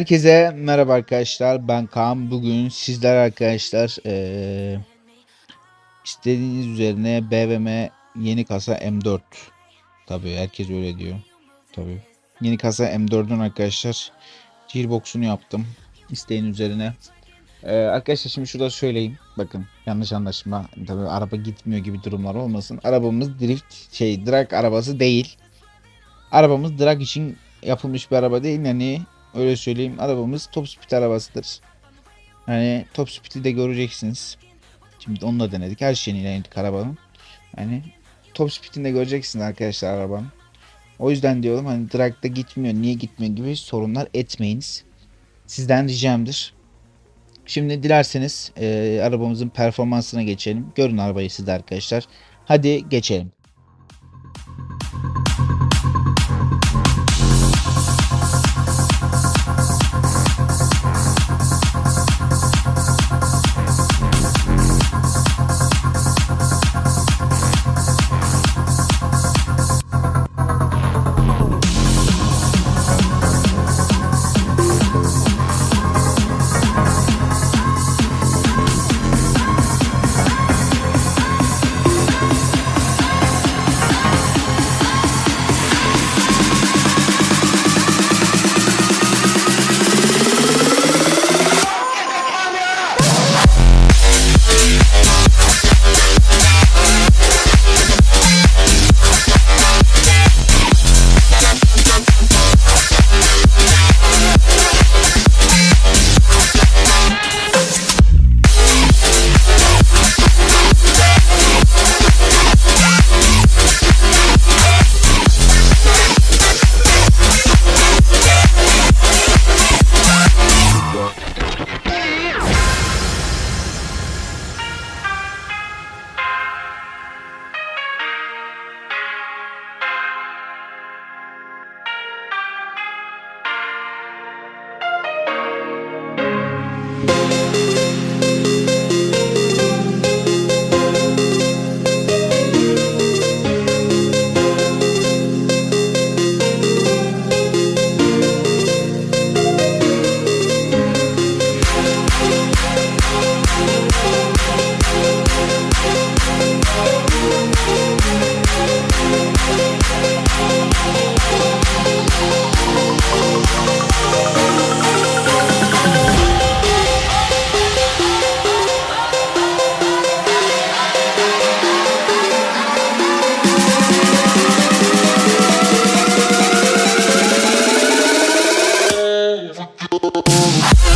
Herkese merhaba arkadaşlar. Ben Kaan. Bugün sizler arkadaşlar eee istediğiniz üzerine BVM yeni kasa M4. Tabii herkes öyle diyor. Tabii. Yeni kasa M4'ün arkadaşlar gearbox'unu yaptım. İsteğin üzerine. Eee, arkadaşlar şimdi şurada söyleyeyim. Bakın yanlış anlaşılma. Tabii araba gitmiyor gibi durumlar olmasın. Arabamız drift şey drag arabası değil. Arabamız drag için yapılmış bir araba değil. Yani öyle söyleyeyim. Arabamız top speed arabasıdır. Hani top speed'i de göreceksiniz. Şimdi onu denedik. Her şeyini denedik arabanın. Hani top speed'ini de göreceksiniz arkadaşlar arabanın. O yüzden diyorum hani drag'da gitmiyor, niye gitmiyor gibi sorunlar etmeyiniz. Sizden ricamdır. Şimdi dilerseniz eee, arabamızın performansına geçelim. Görün arabayı siz arkadaşlar. Hadi geçelim.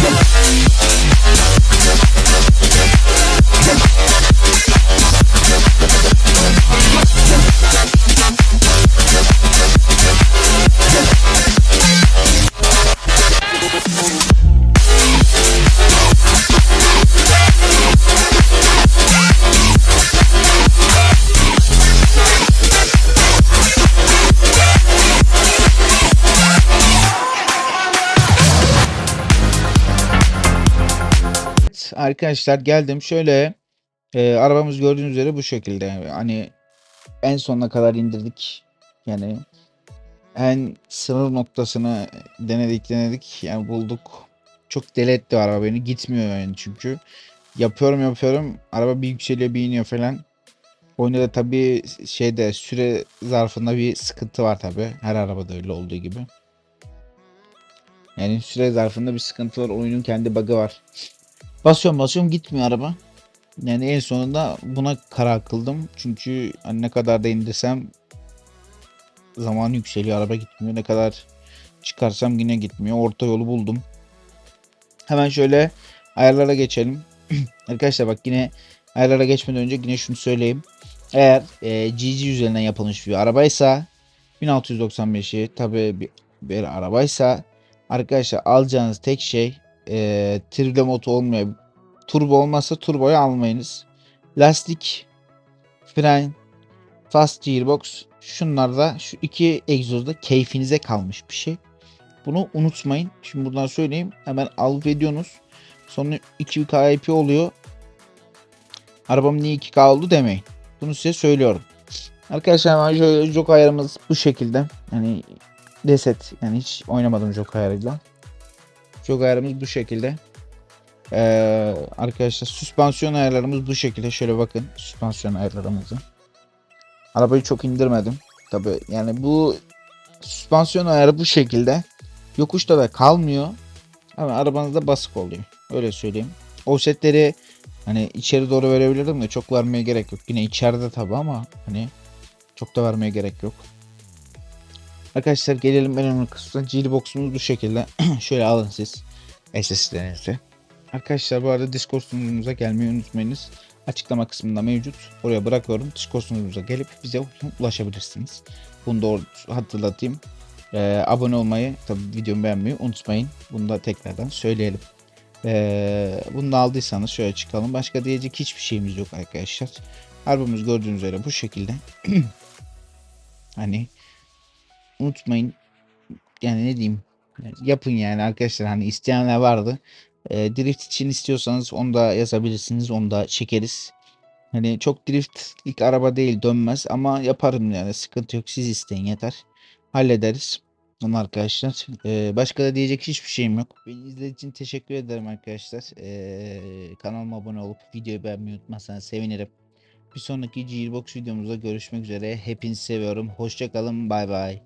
Yeah. Arkadaşlar geldim. Şöyle e, arabamız gördüğünüz üzere bu şekilde. Hani en sonuna kadar indirdik. Yani en sınır noktasını denedik denedik. Yani bulduk. Çok deli etti araba beni. Gitmiyor yani çünkü. Yapıyorum yapıyorum. Araba bir yükseliyor bir iniyor falan. Oyunda da tabii şeyde süre zarfında bir sıkıntı var tabii. Her arabada öyle olduğu gibi. Yani süre zarfında bir sıkıntı var. Oyunun kendi bug'ı var. Basıyorum basıyorum gitmiyor araba. Yani en sonunda buna karar kıldım. Çünkü hani ne kadar da indirsem zaman yükseliyor araba gitmiyor. Ne kadar çıkarsam yine gitmiyor. Orta yolu buldum. Hemen şöyle ayarlara geçelim. Arkadaşlar bak yine ayarlara geçmeden önce yine şunu söyleyeyim. Eğer e, GG üzerinden yapılmış bir arabaysa 1695'i tabi bir, bir arabaysa arkadaşlar alacağınız tek şey e, triple mod olmuyor. Turbo olmazsa turboyu almayınız. Lastik, fren, fast gearbox şunlar da şu iki egzozda keyfinize kalmış bir şey. Bunu unutmayın. Şimdi buradan söyleyeyim. Hemen alıp ediyorsunuz. Sonra 2K IP oluyor. Arabam niye 2K oldu demeyin. Bunu size söylüyorum. Arkadaşlar şöyle jok ayarımız bu şekilde. Yani reset yani hiç oynamadım jok ayarıyla. Jog ayarımız bu şekilde. Ee, arkadaşlar süspansiyon ayarlarımız bu şekilde. Şöyle bakın süspansiyon ayarlarımızı. Arabayı çok indirmedim. Tabi yani bu süspansiyon ayarı bu şekilde. Yokuşta da kalmıyor. Ama arabanızda basık oluyor. Öyle söyleyeyim. Offsetleri hani içeri doğru verebilirdim de çok vermeye gerek yok. Yine içeride tabi ama hani çok da vermeye gerek yok. Arkadaşlar gelelim en önemli kısmına. Gearbox'umuz bu şekilde. Şöyle alın siz SSD'nizi. Arkadaşlar bu arada Discord sunucumuza gelmeyi unutmayınız. Açıklama kısmında mevcut. Oraya bırakıyorum. Discord sunucumuza gelip bize ulaşabilirsiniz. Bunu da hatırlatayım. Ee, abone olmayı, tabii videomu beğenmeyi unutmayın. Bunu da tekrardan söyleyelim. Ee, bunu da aldıysanız şöyle çıkalım. Başka diyecek hiçbir şeyimiz yok arkadaşlar. Arabamız gördüğünüz üzere bu şekilde. hani unutmayın. Yani ne diyeyim. Yapın yani arkadaşlar. Hani isteyenler vardı. Ee, drift için istiyorsanız onu da yazabilirsiniz. Onu da çekeriz. Hani çok driftlik araba değil dönmez ama yaparım yani sıkıntı yok. Siz isteyin yeter. Hallederiz. Onu arkadaşlar. Ee, başka da diyecek hiçbir şeyim yok. Beni izlediğiniz için teşekkür ederim arkadaşlar. Ee, kanalıma abone olup videoyu beğenmeyi unutmazsanız sevinirim. Bir sonraki Gearbox videomuzda görüşmek üzere. Hepinizi seviyorum. Hoşçakalın. Bay bay.